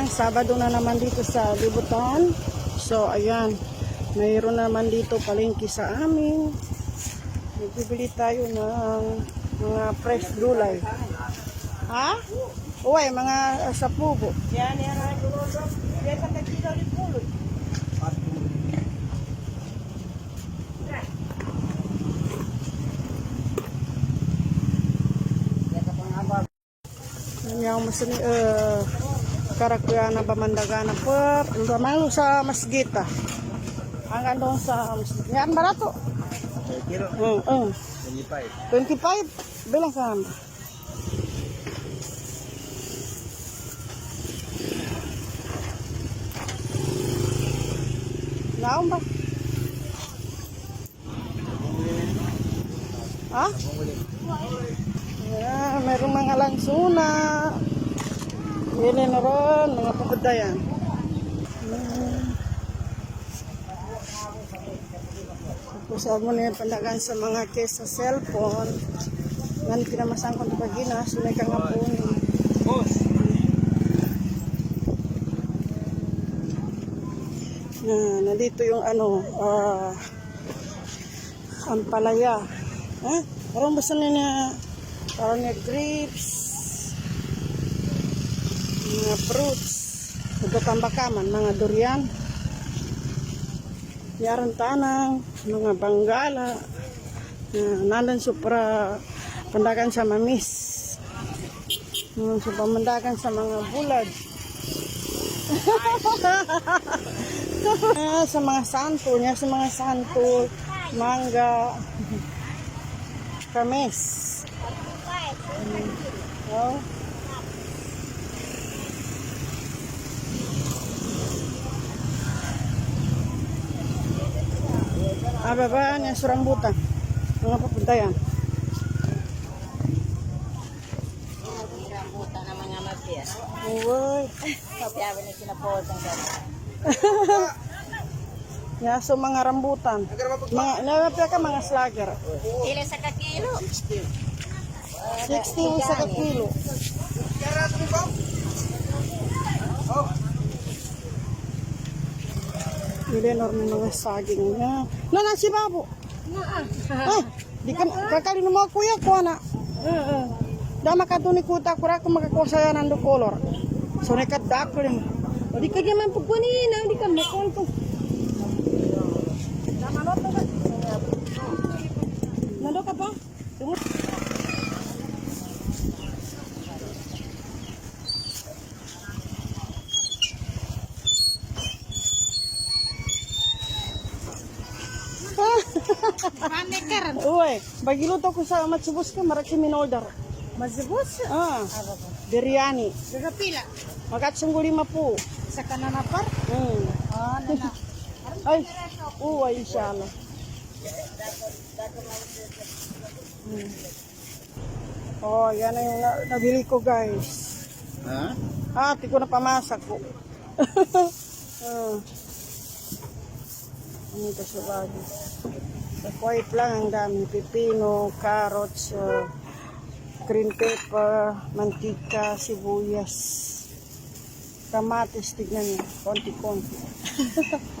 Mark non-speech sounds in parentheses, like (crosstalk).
lang, Sabado na naman dito sa Libutan. So, ayan, mayroon naman dito palengke sa amin. Nagbibili tayo ng mga fresh gulay. Ha? Uy, mga uh, sa pugo. Yan, yan. Yan sa kagkilo ni Pulot. Yang mesin eh karakuyana pamandagana per malu sa masgita. Hanggang doon sa masgita. Yan barato. Kilo, Mm, mm. 25. 25 bilang sa hamba. Naon ba? Ha? Yeah, mayroong mga langsuna. Hili na ron, mga pakudayan. Hmm. Tapos ako na yung pandagan sa mga case sa cellphone. Ngan pinamasan ko na pagina, sunay ka nga po! Na, nandito yung ano, ah, ampalaya. Ha? Parang basta na na, parang na grapes, mga fruits, nagkatambakaman, mga durian, yaran tanang, mga banggala, na nanan supra pandagan sa mamis, sa pamandagan sa mga bulad, (laughs) Ah, sa mga santo niya, sa mga santo, mangga, kamis. Mm. Oh. Ah, baba niya sa rambutan. Mga papunta yan. Rambutan ng mga mabiyas. Uy. (laughs) Sabi na kinapotang gano'n. Ya, so mga rambutan. Mga, nalapya ka mga slugger. Ilan sa kakilo? 16 sa kilo. Hindi enorme mga saging na. Nana si Babo. Ay, di ka kakali mo kuya ko na. Dama ka ni kuta kura ko makakuha sa nando color. So ne kat dakol mo. Di ka naman pagkunin, di ka makon ko. Nando ka pa? Tungo. Mameker. Uy, bagiluto ko sa matsubos ka, marak si minolder. Mazibos. Ah, biryani. Gagapila. Magatsong lima po. Sa kananapar. Hmm. Oh, nana. (laughs) Ay, uy, inshallah. Hmm. Oh, yan na yung na- nabili ko, guys. Ha? Ah, di ko na pamasak ko. (laughs) ah. Ano ito sa bagay? Sa white lang ang dami. Pipino, carrots, uh, green pepper, mantika, sibuyas, kamatis, tignan niyo, konti-konti. (laughs)